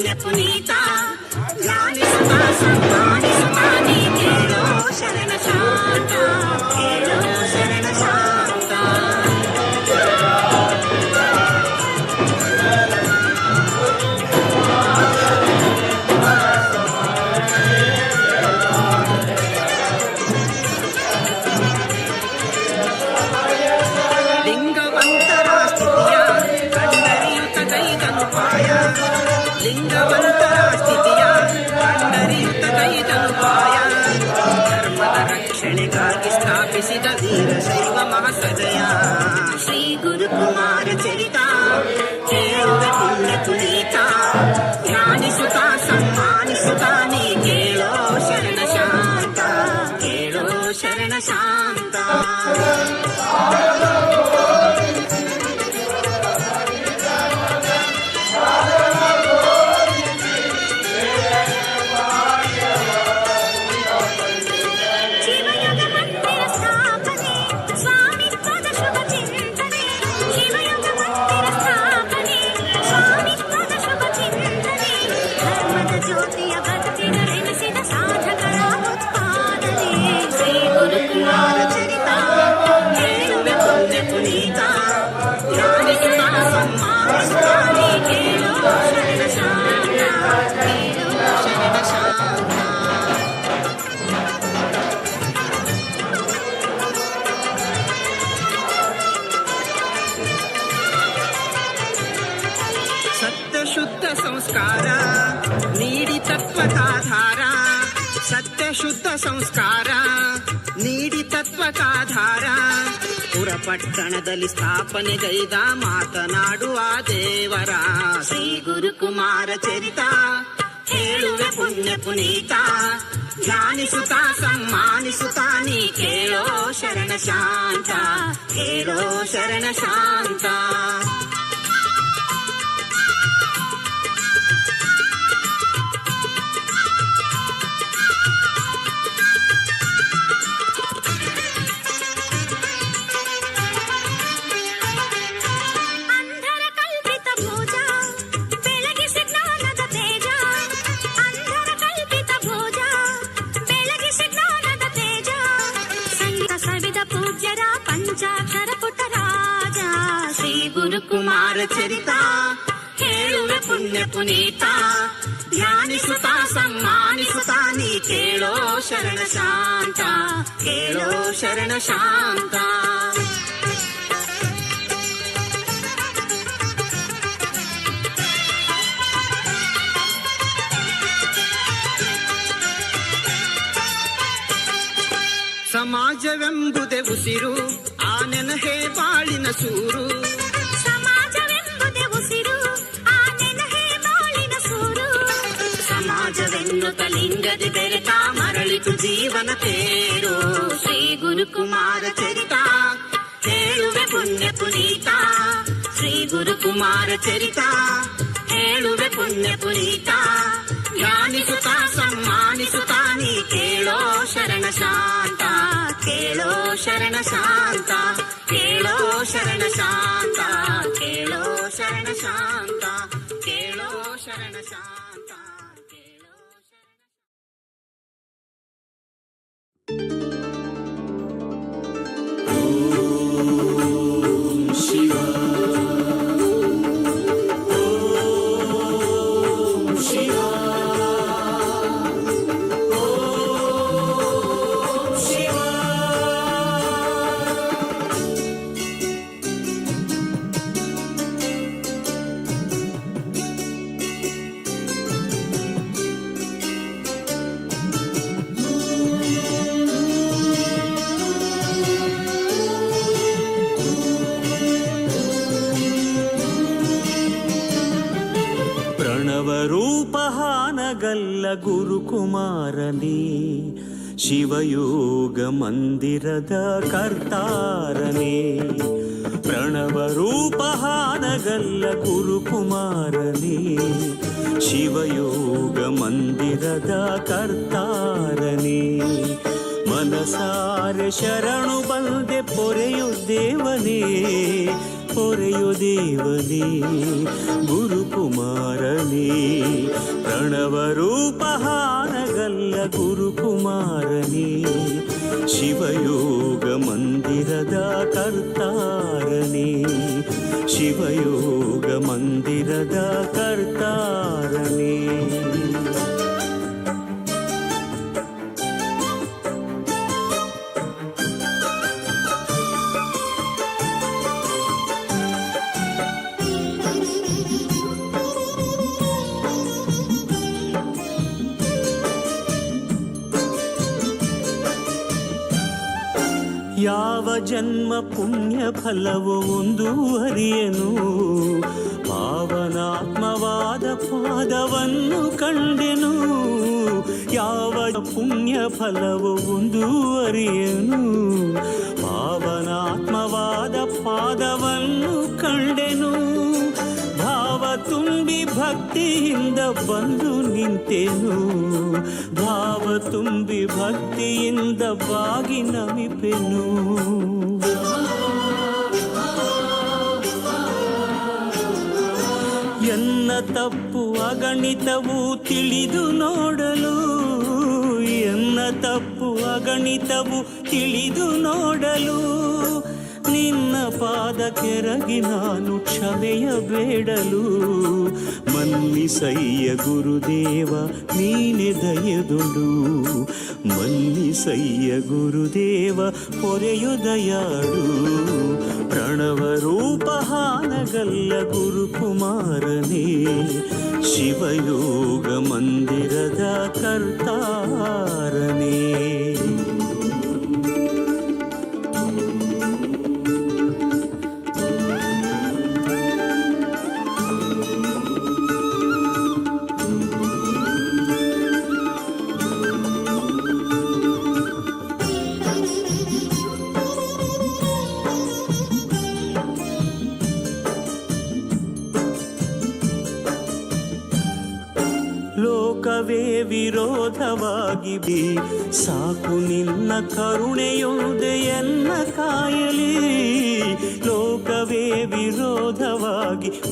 ಪುಣ್ಯ ಶ್ರೀ ಗುರುಕುಮಾರ ಚರಿತ ಕೇಳುವೆ ಪುಣ್ಯ ಪುನೀತ ಧ್ಯಾನಿಸುತ್ತ ಸನ್ಮಾನಿಸುತ್ತ ನೀ ಕೇಳೋ ಶರಣ ಶಾಂತ ಕೇಳೋ ಶರಣ ಪುರಪಟ್ಟಣದಲ್ಲಿ ಸ್ಥಾಪನೆಗೈದ ಮಾತನಾಡುವ ದೇವರ ಶ್ರೀ ಗುರುಕುಮಾರ ಚರಿತ ಹೇಳುವೆ ಪುಣ್ಯ ಪುನೀತ ಧ್ಯಾನಿಸುತ್ತ ಸನ್ಮಾನಿಸುತ್ತ ನೀ ಕೇಳೋ ಶರಣ ಶಾಂತ ಕೇಳೋ ಶರಣ ಶಾಂತ ಗುರುಕುಮಾರ ಚರಿತ ಹೇಳುವೆ ಪುಣ್ಯ ಪುನೀತ ಧ್ಯಾನಿಸುತ್ತ ಸನ್ಮಾನಿಸುತ್ತ ನೀ ಕೇಳೋ ಶರಣ ಶಾಂತ ಕೇಳೋ ಶರಣ ಶಾಂತ ಸಮಾಜವೆಂಬುದೇ ಉಸಿರು ಆ ನೆನಹೇ ಬಾಳಿನ ಸೂರು ಸಮಾಜವೆನ್ನುತ್ತ ಲಿಂಗದಿ ಬೆರೆತ ಮರಳಿತು ಜೀವನ ತೇರು ಶ್ರೀ ಗುರುಕುಮಾರ ಚರಿತ ಹೇಳುವೆ ಪುಣ್ಯ ಪುನೀತ ಶ್ರೀ ಗುರುಕುಮಾರ ಚರಿತ ಹೇಳುವೆ ಪುಣ್ಯ ಪುನೀತ ಧ್ಯಾನಿಸುತ್ತ ಸನ್ಮಾನಿಸುತ್ತ ನೀ ಕೇಳೋ ಶರಣ ಶಾಂತ ಕೇಳೋ ಶರಣ ಶಾಂತ ಕೇಳೋ ಶರಣ ಶಾಂತ ಕೇಳೋ ಶರಣ ಶಾಂತ ಪ್ರಣವರೂಪಹಾನಗಲ್ಲ ಗುರುಕುಮಾರನೇ ಶಿವಯೋಗ ಮಂದಿರದ ಕರ್ತಾರನೇ ಪ್ರಣವರೂಪಹಾನಗಲ್ಲ ಗುರುಕುಮಾರನೇ ಶಿವಯೋಗ ಮಂದಿರದ ಕರ್ತಾರನೇ. ಮನಸಾರೆ ಶರಣು ಬಂದೆ ಪೊರೆಯು ದೇವನೇ ಪೊರೆಯೋ ದೇವನೇ ಗುರುಕುಮಾರನೇ ಪ್ರಣವ ರೂಪ ಹಾನಗಲ್ಲ ಗುರುಕುಮಾರನೇ ಶಿವಯೋಗ ಮಂದಿರದ ಕರ್ತಾರನೇ ಶಿವಯೋಗ ಮಂದಿರದ ಕರ್ತಾರನೇ. ಯಾವ ಜನ್ಮ ಪುಣ್ಯ ಫಲವು ಒಂದು ಹರಿಯನು? ಪಾವನಾತ್ಮವಾದ ಪಾದವನ್ನು ಕಂಡೆನು. ಯಾವ ಪುಣ್ಯ ಫಲವು ಒಂದು ಅರಿಯನು ಪಾವನಾತ್ಮವಾದ ಪಾದವನ್ನು ಕಂಡೆನು. ಭಾವ ತುಂಬಿ ಭಕ್ತಿಯಿಂದ ಬಂದು ನಿಂತೆನು ಭಾವ ತುಂಬಿ ಭಕ್ತಿಯಿಂದ ಬಾಗಿ ನಮಿಪೆನು ಎನ್ನ ತಪ್ಪು ಅಗಣಿತವು ತಿಳಿದು ನೋಡಲು ಎನ್ನ ತಪ್ಪು ಅಗಣಿತವು ತಿಳಿದು ನೋಡಲು ನಿನ್ನ ಪಾದ ಕೆರಗಿ ನಾನು ಕ್ಷಮೆಯ ಬೇಡಲು. ಮನ್ನಿಸಯ್ಯ ಗುರುದೇವ, ನೀನೆ ದಯದೊಡು. ಮನ್ನಿಸಯ್ಯ ಗುರುದೇವ, ಪೊರೆಯು ದಯಾಡು. ಪ್ರಣವ ರೂಪ ಹಾನಗಲ್ಲ ಗುರುಕುಮಾರನೇ ಶಿವಯೋಗ ಮಂದಿರದ ಕರ್ತಾರನೇ.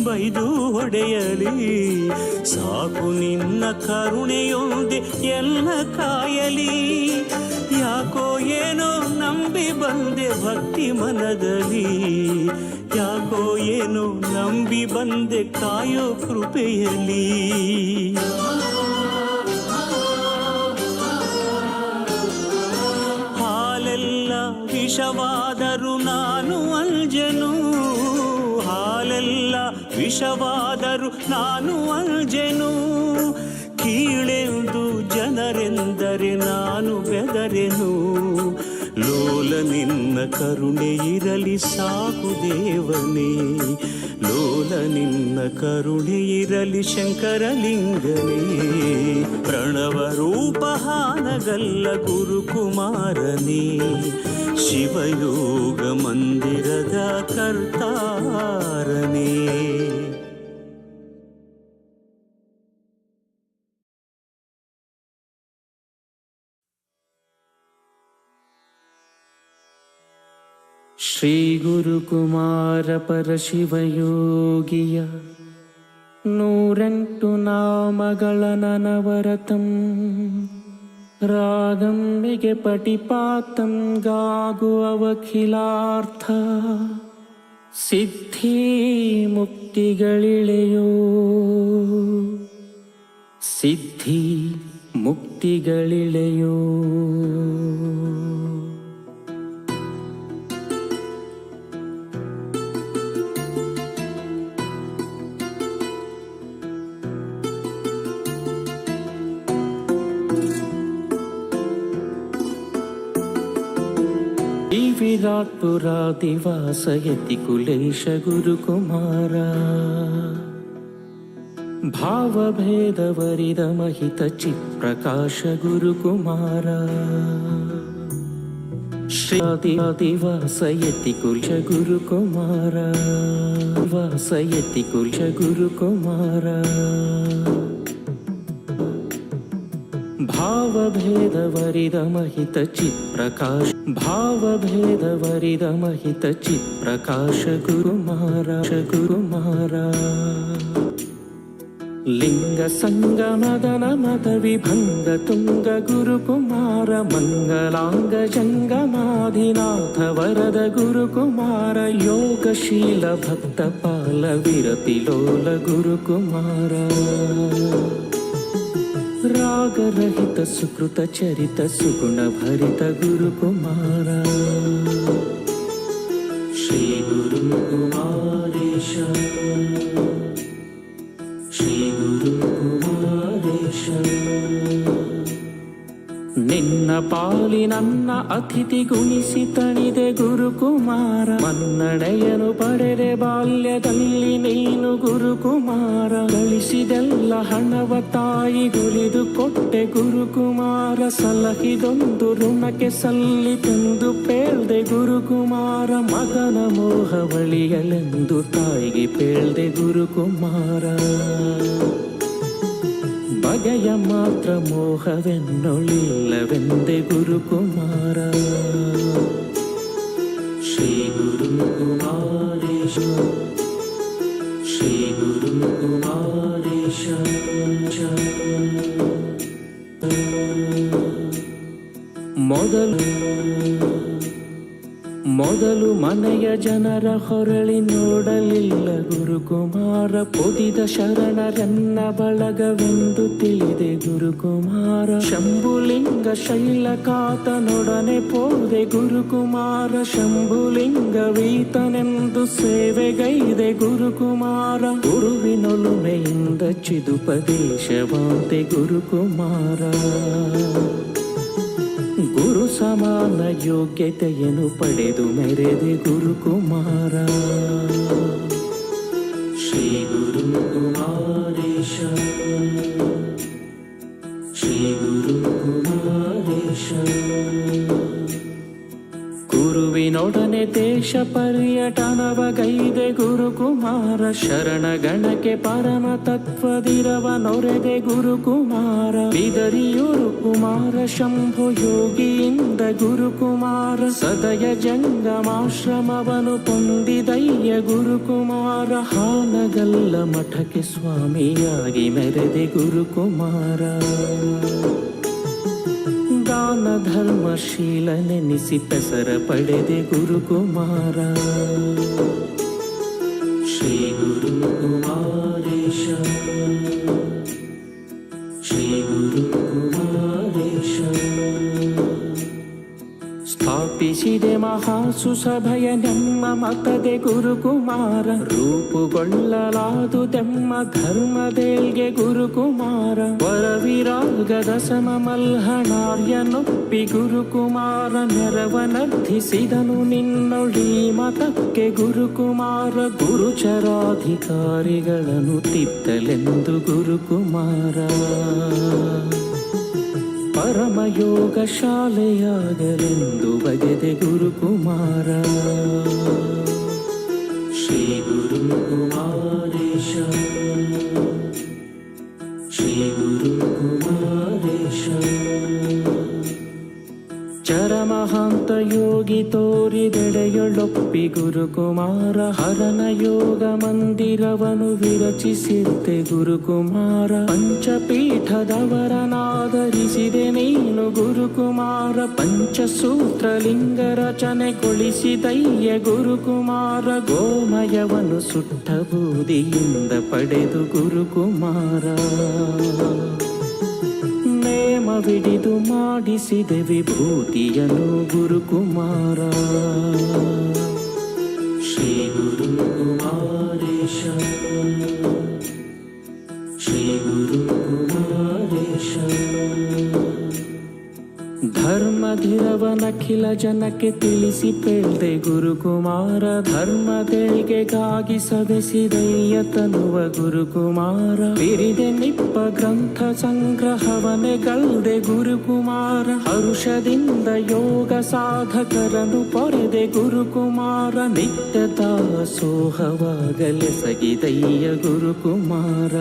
ಬೈದು ಹೊಡೆಯಲಿ ಸಾಕು ನಿನ್ನ ಕರುಣೆಯೊಂದೆ ಎಲ್ಲ ಕಾಯಲಿ. ಯಾಕೋ ಏನೋ ನಂಬಿ ಬಂದೆ ಭಕ್ತಿ ಮನದಲ್ಲಿ. ಯಾಕೋ ಏನೋ ನಂಬಿ ಬಂದೆ ಕಾಯೋ ಕೃಪೆಯಲಿ ಹಾಲೆಲ್ಲ ವಿಷವಾದರೂ ವಿಷವಾದರೂ ನಾನು ಅಲ್ಜೆನು. ಕೀಳೆಂದು ಜನರೆಂದರೆ ನಾನು ಬೆದರೆನು. ಲೋಲ ನಿನ್ನ ಕರುಣೆ ಇರಲಿ ಸಾಕು ದೇವನೇ. ಲೋಲ ನಿನ್ನ ಕರುಣೆ ಇರಲಿ ಶಂಕರಲಿಂಗನೇ. ಪ್ರಣವ ರೂಪಹಾನಗಲ್ಲ ಗುರುಕುಮಾರನೇ. ಶಿವಯೋಗ ಮಂದಿರದ ಕರ್ತಾರನೇ. ಶ್ರೀಗುರುಕುಮಾರ ಪರಶಿವಯೋಗಿಯ ನೂರೆಂಟು ನಾಮಗಳ ನನವರತಂ. ರಾಗಂಬಿಗೆ ಪಟಿಪಾತಂ ಗಾಗುವವಖಿಲಾರ್ಥ ಸಿದ್ಧಿ ಮುಕ್ತಿಗಳಿಳೆಯೋ. ಸಿದ್ಧಿ ಮುಕ್ತಿಗಳಿಳೆಯೋ. विराट्पुरादिवासयति कुलेश गुरुकुमारा भावभेदवरिदमहितचित्प्रकाश गुरुकुमारा श्रीदिवासयति कुलश गुरुकुमारा वासयति कुलश गुरुकुमारा भावभेदवरिदमहित चित्प्रकाश भावभेदवरिदमहित चित्प्रकाश गुरु महाराज गुरु महाराज लिङ्गसङ्गमदन मदविभङ्गतुङ्ग गुरुकुमार मङ्गलाङ्गजङ्गमाधिनाथ वरद गुरुकुमार योगशील भक्तपाल विरतिलोल गुरुकुमार రాగరహిత సుకృత చరిత సుగుణ భరిత గురు కుమారా ನಿನ್ನ ಪಾಲಿನನ್ನ ಅತಿಥಿ ಗುಣಿಸಿ ತಣಿದೆ ಗುರುಕುಮಾರ. ಮನ್ನಣೆಯನು ಪಡೆದೆ ಬಾಲ್ಯದಲ್ಲಿ ನೀನು ಗುರುಕುಮಾರ. ಗಳಿಸಿದೆಲ್ಲ ಹಣವ ತಾಯಿ ಗುಳಿದು ಕೊಟ್ಟೆ ಗುರುಕುಮಾರ. ಸಲಹಿದೊಂದು ಋಣಕ್ಕೆ ಸಲ್ಲಿತೆಂದು ಪೇಳ್ದೆ ಗುರುಕುಮಾರ. ಮಗನ ಮೋಹವಳಿಯಲೆಂದು ತಾಯಿಗೆ ಪೇಳ್ದೆ ಗುರುಕುಮಾರ. ಬಗೆಯ ಮಾತ್ರ ಮೋಹವೆನ್ನೊಳಿಲ್ಲವೆಂದೆ ಗುರುಕುಮಾರ ಶ್ರೀ ಗುರು ಕುಮಾರೇಶ ಶ್ರೀ ಗುರು ಕುಮಾರೇಶ ಮೊದಲು ಮನೆಯ ಜನರ ಹೊರಳಿ ನೋಡಲಿಲ್ಲ. ಗುರುಕುಮಾರ ಪೊದಿದ ಶರಣರನ್ನ ಬಳಗವೆಂದು ತಿಳಿದೆ. ಗುರುಕುಮಾರ ಶಂಭುಲಿಂಗ ಶೈಲಕಾತನೊಡನೆ ಪೋದೆ. ಗುರುಕುಮಾರ ಶಂಭುಲಿಂಗ ವೀತನೆಂದು ಸೇವೆಗೈದೆ. ಗುರುಕುಮಾರ ಗುರುವಿನೊಲುಮೆಯಿಂದ ಚಿದುಪದೇಶವಾದೆ ಗುರುಕುಮಾರ ಗುರು ಸಮಾನ ಯೋಗ್ಯತೆಯನ್ನು ಪಡೆದು ಮೆರೆದೆ ಗುರುಕುಮಾರ ದೇಶ ಪರ್ಯಟನವಗೈದೆ ಗುರುಕುಮಾರ ಶರಣ ಗಣಕ್ಕೆ ಪರಮ ತತ್ವದಿರವ ನೊರೆದೆ ಗುರುಕುಮಾರ ಬಿದರಿಯೂರು ಕುಮಾರ ಶಂಭು ಯೋಗಿಯಿಂದ ಗುರುಕುಮಾರ ಸದಯ ಜಂಗಮಾಶ್ರಮವನು ಪೊಂದಿದಯ್ಯ ಗುರುಕುಮಾರ ಹಾನಗಲ್ಲ ಮಠಕ್ಕೆ ಸ್ವಾಮಿಯಾಗಿ ಮೆರೆದೆ ಗುರುಕುಮಾರ. ದಾನ ಧರ್ಮಶೀಲ ನೆನೆಸಿ ಪೆಸರ ಪಡೆದೆ ಗುರುಕುಮಾರ ಸ್ಥಾಪಿಸಿದೆ ಮಹಾಸುಸಭಯ ನಮ್ಮ ಮತದೆ ಗುರುಕುಮಾರ. ರೂಪುಗೊಳ್ಳಲಾದುದೆಮ್ಮ ಧರ್ಮದೇಲ್ಗೆ ಗುರುಕುಮಾರ. ವರವಿರಾಗದ ಸಮ ಮಲ್ಹಣಾರ್ಯನೊಪ್ಪಿ ಗುರುಕುಮಾರ ನೆರವನರ್ಧಿಸಿದನು ನಿನ್ನೊಳಿ ಮತಕ್ಕೆ ಗುರುಕುಮಾರ. ಗುರುಚರಾಧಿಕಾರಿಗಳನ್ನು ತಿತ್ತಲೆಂದು ಗುರುಕುಮಾರ. ಪರಮಯೋಗ ಶಾಲೆಯಾಗಲೆಂದು ಬಗೆದೆ ಗುರುಕುಮಾರ. ಶ್ರೀ ಗುರು ಚರಮಹಾಂತ ಯೋಗಿ ತೋರಿದೆಡೆಯೊಳೊಪ್ಪಿ ಗುರುಕುಮಾರ ಹರನ ಯೋಗ ಮಂದಿರವನು ವಿರಚಿಸಿದ್ದೆ ಗುರುಕುಮಾರ. ಪಂಚಪೀಠದವರನಾದರಿಸಿದೆ ನೀನು ಗುರುಕುಮಾರ. ಪಂಚಸೂತ್ರ ಲಿಂಗ ರಚನೆಗೊಳಿಸಿದಯ್ಯ ಗುರುಕುಮಾರ. ಗೋಮಯವನು ಸುಟ್ಟ ಬೂದಿಯಿಂದ ಪಡೆದು ಗುರುಕುಮಾರ. ನೇಮವಿಡಿದು ಮಾಡಿಸಿದೆ ವಿಭೂತಿಯನು ಗುರುಕುಮಾರ. ಶ್ರೀ ಗುರು ಕುಮಾರೇಶ ಶ್ರೀ ಗುರು ಕುಮಾರೇಶ ಧರ್ಮಧಿರವನಖಿಲ ಜನಕ್ಕೆ ತಿಳಿಸಿ ಪೇಳ್ದೆ ಗುರುಕುಮಾರ ಧರ್ಮದೇಳ್ಗೆಗಾಗಿ ಸದಸಿದಯ್ಯ ತನುವ ಗುರುಕುಮಾರ. ಬಿರಿದೆ ನಿಪ್ಪ ಗ್ರಂಥ ಸಂಗ್ರಹವನೆಗಳ್ದೆ ಗುರುಕುಮಾರ. ಹರುಷದಿಂದ ಯೋಗ ಸಾಧಕರನು ಪೊರೆದೆ ಗುರುಕುಮಾರ. ನಿತ್ಯ ದಾಸೋಹವಾಗಲೆಸಗಿದಯ್ಯ ಗುರುಕುಮಾರ.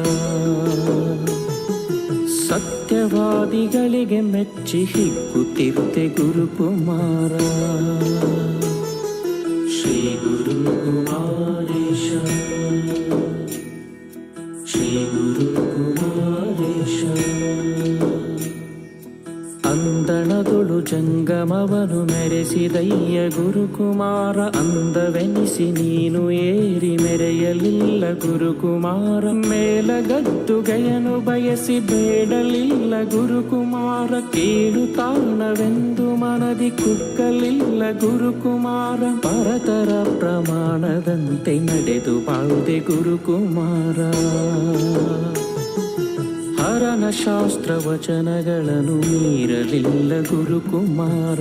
ಸತ್ಯವಾದಿಗಳಿಗೆ ಮೆಚ್ಚಿ ಹಿಕ್ಕುತ್ತಿರುತ್ತೆ ಗುರುಕುಮಾರ ಶ್ರೀ ಗುರು ಕುಮಾರೇಶ ಶ್ರೀ ಗುರು ಕುಮಾರೇಶ ಅಂದಣದೊಳು ಜಂಗಮವನು ಮೆರೆಸಿದಯ್ಯ ಗುರುಕುಮಾರ ಅಂದವೆನಿಸಿ ನೀನು ಏರಿ ಮೆರೆಯಲಿಲ್ಲ ಗುರುಕುಮಾರ ಮೇಲ ಮೇಲಗದ್ದುಗೆಯನು ಬಯಸಿ ಬೇಡಲಿಲ್ಲ ಗುರುಕುಮಾರ ಕೀಳು ತಾಣವೆಂದು ಮನದಿ ಕುಕ್ಕಲಿಲ್ಲ ಗುರುಕುಮಾರ. ಪರತರ ಪ್ರಮಾಣದಂತೆ ನಡೆದು ಬಾಳುದೆ ಗುರುಕುಮಾರ. ಹರನ ಶಾಸ್ತ್ರ ವಚನಗಳನ್ನು ಮೀರಲಿಲ್ಲ ಗುರುಕುಮಾರ.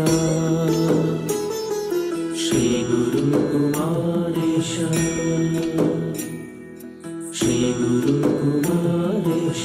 ಶ್ರೀ ಗುರು ಕುಮಾರೇಶ ಶ್ರೀ ಗುರು ಕುಮಾರೇಶ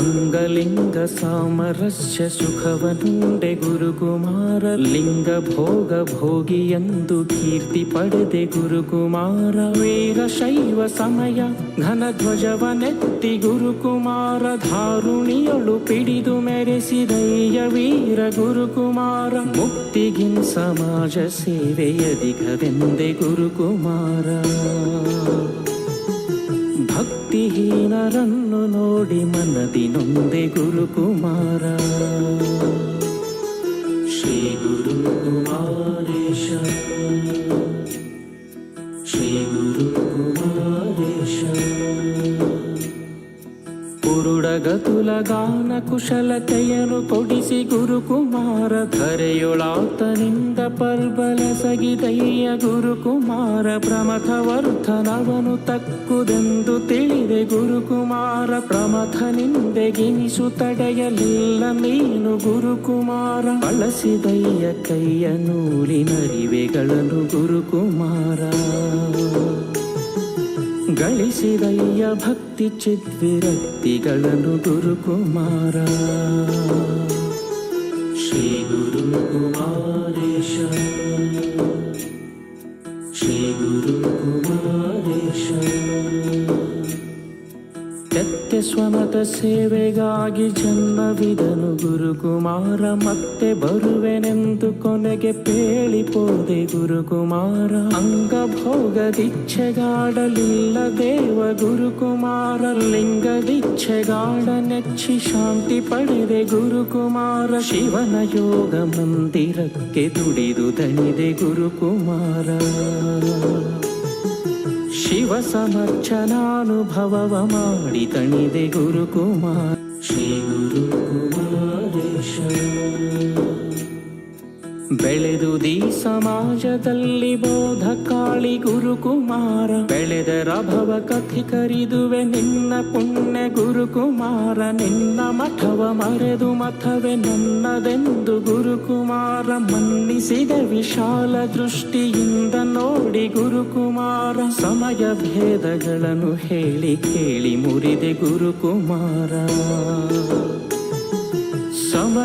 ಅಂಗಲಿಂಗ ಸಾಮರಸ್ಯ ಸುಖವನುಂಡೆ ಗುರುಕುಮಾರ ಲಿಂಗ ಭೋಗ ಭೋಗಿ ಎಂದು ಕೀರ್ತಿ ಪಡೆದೆ ಗುರುಕುಮಾರ ವೀರ ಶೈವ ಸಮಯ ಘನ ಧ್ವಜವನೆತ್ತಿ ಗುರುಕುಮಾರ ಧಾರುಣಿಯಳು ಪಿಡಿದು ಮೆರೆಸಿದಯ್ಯ ವೀರ ಗುರುಕುಮಾರ ಮುಕ್ತಿಗಿನ್ ಸಮಾಜ ಸೇವೆಯಧಿಕವೆಂದೆ ಗುರುಕುಮಾರ ಭಕ್ತಿಹೀನರನ್ನು ನೋಡಿ ಮನದಿ ನೊಂದೆ ಗುರುಕುಮಾರ ಶ್ರೀ ಗುರು ಕುಮಾರೇಶ. ಶ್ರೀ ಗುರು ಕುಮಾರೇಶ ಪುರುಡಗತುಲಗಾನ ಕುಶಲತೆಯನು ಕೊಡಿಸಿ ಗುರುಕುಮಾರ ಧರೆಯೊಳಾತನಿಂದ ಪರ್ಬಲ ಸಗಿದಯ್ಯ ಗುರುಕುಮಾರ ಪ್ರಮಥವರ್ಧನವನು ತಕ್ಕುದೆಂದು ತಿಳಿದೆ ಗುರುಕುಮಾರ ಪ್ರಮಥನಿಂದೆಗಿನಿಸು ತಡೆಯಲಿಲ್ಲ ನೀನು ಗುರುಕುಮಾರ. ಬಳಸಿದಯ್ಯ ಕೈಯ ನೂಲಿನರಿವೆಗಳನ್ನು ಗುರುಕುಮಾರ. ಗಳಿಸಿದಯ್ಯ ಭಕ್ತಿ ಚಿದ್ವಿರಕ್ತಿಗಳನ್ನು ಗುರುಕುಮಾರ ಶ್ರೀ ಗುರು ಕುಮಾರೇಶ. ಶ್ರೀ ಗುರು ಕುಮಾರೇಶ. ಸತ್ಯ ಸ್ವಮತ ಸೇವೆಗಾಗಿ ಜನ್ಮವಿದನು. ಗುರುಕುಮಾರ, ಮತ್ತೆ ಬರುವೆನೆಂದು ಕೊನೆಗೆ ಪೇಳಿಪೋದೆ ಗುರುಕುಮಾರ. ಅಂಗಭೋಗದಿಚ್ಛೆಗಾಡಲಿಲ್ಲ ದೇವ ಗುರುಕುಮಾರ. ಲಿಂಗದಿಚ್ಛೆಗಾಡ ನೆಚ್ಚಿ ಶಾಂತಿ ಪಡೆದೆ ಗುರುಕುಮಾರ. ಶಿವನ ಯೋಗ ಮಂದಿರಕ್ಕೆ ದುಡಿದು ದಣಿದೆ ಗುರುಕುಮಾರ. ಶಿವ ಸಮರ್ಚನಾನುಭವವ ಮಾಡಿ ತಣಿದೆ ಗುರುಕುಮಾರ. ಶ್ರೀ ಬೆಳೆದುದಿ ಸಮಾಜದಲ್ಲಿ ಬೋಧ ಕಾಳಿ ಗುರುಕುಮಾರ. ಬೆಳೆದರ ರಭವ ಕಥಿ ಕರಿದುವೆ ನಿನ್ನ ಪುಣ್ಯ ಗುರುಕುಮಾರ. ನಿನ್ನ ಮಠವ ಮರೆದು ಮಥವೆ ನನ್ನದೆಂದು ಗುರುಕುಮಾರ. ಮನ್ನಿಸಿದ ವಿಶಾಲ ದೃಷ್ಟಿಯಿಂದ ನೋಡಿ ಗುರುಕುಮಾರ. ಸಮಯ ಭೇದಗಳನ್ನು ಹೇಳಿ ಕೇಳಿ ಮುರಿದೆ ಗುರುಕುಮಾರ.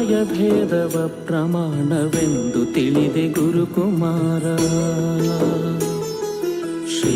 ಸಮಯ ಭೇದವ ಪ್ರಮಾಣವೆಂದು ತಿಳಿದೆ ಗುರುಕುಮಾರ. ಶ್ರೀ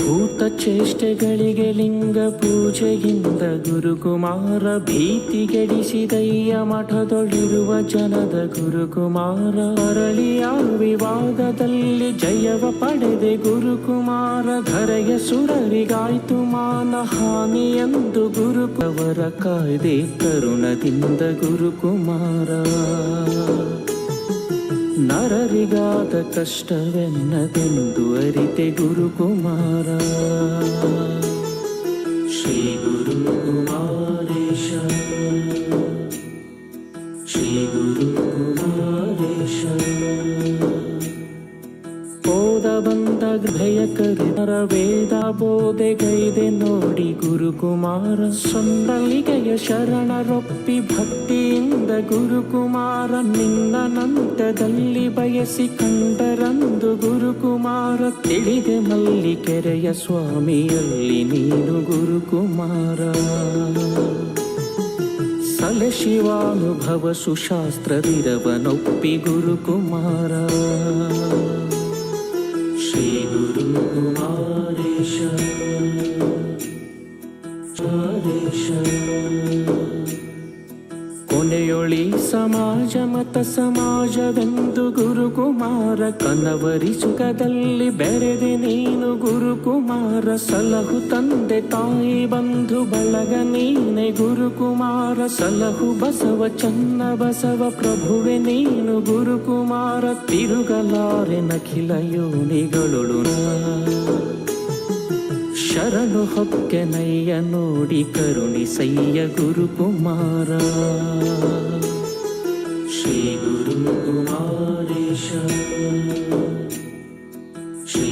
ಭೂತ ಚೇಷ್ಟೆಗಳಿಗೆ ಲಿಂಗ ಪೂಜೆಯಿಂದ ಗುರುಕುಮಾರ ಭೀತಿಗೆಡಿಸಿದಯ್ಯ ಮಠದೊಳಿರುವ ಜನದ ಗುರುಕುಮಾರ ಅರಳಿಯ ವಿವಾದದಲ್ಲಿ ಜಯವ ಪಡೆದೆ ಗುರುಕುಮಾರ ಧರೆಯ ಸುರರಿಗಾಯ್ತು ಮಾನ ಹಾನಿ ಎಂದು ಗುರುಕವರ ಕಾಯ್ದೆ ಕರುಣದಿಂದ ಗುರುಕುಮಾರ. ನರರಿಗಾದ ಕಷ್ಟವೆನ್ನದೆಂದು ಅರಿತೆ ಗುರುಕುಮಾರ ಶ್ರೀ ಬಂದ ಭಯ ಕರುಣರ ವೇದ ಬೋಧೆಗೈದೆ ನೋಡಿ ಗುರುಕುಮಾರ ಸೊಂಡಲಿಗೆಯ ಶರಣರೊಪ್ಪಿ ಭಕ್ತಿಯಿಂದ ಗುರುಕುಮಾರ ನಿನ್ನ ನಂತದಲ್ಲಿ ಬಯಸಿ ಕಂಡರಂದು ಗುರುಕುಮಾರ ತಿಳಿದೆ ಮಲ್ಲಿಕೆರೆಯ ಸ್ವಾಮಿಯಲ್ಲಿ ನೀನು ಗುರುಕುಮಾರ. ಸಲ ಶಿವಾನುಭವ ಸುಶಾಸ್ತ್ರವಿರವನೊಪ್ಪಿ ಗುರುಕುಮಾರ. ಮತ ಸಮಾಜವೆಂದು ಗುರುಕುಮಾರ ಕನವರಿ ಸುಖದಲ್ಲಿ ಬೆರೆದೆ ನೀನು ಗುರುಕುಮಾರ ಸಲಹು ತಂದೆ ತಾಯಿ ಬಂಧು ಬಳಗ ನೀನೆ ಗುರುಕುಮಾರ ಸಲಹು ಬಸವ ಚನ್ನ ಬಸವ ಪ್ರಭುವೆ ನೀನು ಗುರುಕುಮಾರ ತಿರುಗಲಾರೆ ನಖಿಲ ಯೋನಿಗಳು ಶರಣು ಹೊಕ್ಕೆನಯ್ಯ ನೋಡಿ ಕರುಣಿಸಯ್ಯ ಗುರುಕುಮಾರ ಶ್ರೀ ಗುರು ಕುಮಾರೇಶ ಶ್ರೀ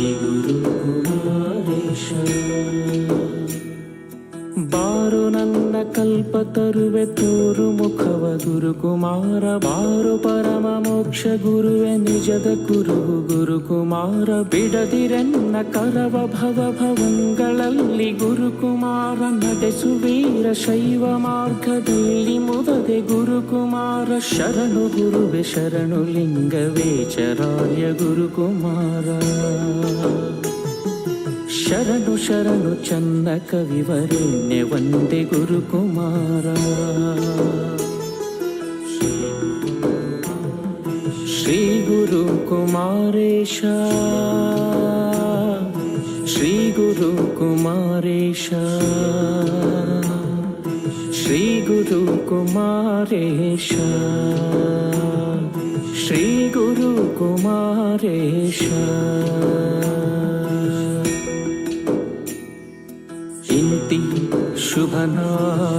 ಕಲ್ಪ ತರುವೆ ತೋರು ಮುಖವ ಗುರುಕುಮಾರ ಬಾರು ಪರಮ ಮೋಕ್ಷ ಗುರುವೆ ನಿಜದ ಗುರು ಗುರುಕುಮಾರ ಬಿಡದಿರನ್ನ ಕರವ ಭವ ಭವಂಗಳಲ್ಲಿ ಗುರುಕುಮಾರ ನಡೆಸುವೀರ ಶೈವ ಮಾರ್ಗದಲ್ಲಿ ಮುದದೆ ಗುರುಕುಮಾರ ಶರಣು ಗುರುವೆ ಶರಣು ಲಿಂಗವೇಚರಾಯ ಗುರುಕುಮಾರ. ಶರಣು ಶರಣು ಚನ್ನ ಕವಿವರೆಣ್ಯ ವಂದೇ ಗುರುಕುಮಾರ ಶ್ರೀ ಗುರು ಕುಮಾರೇಶ ಶ್ರೀ ಗುರು ಕುಮಾರೇಶ ಶ್ರೀ ಗುರು ಕುಮಾರೇಶ ಶ್ರೀ ಗುರು ಕುಮಾರೇಶ শুভ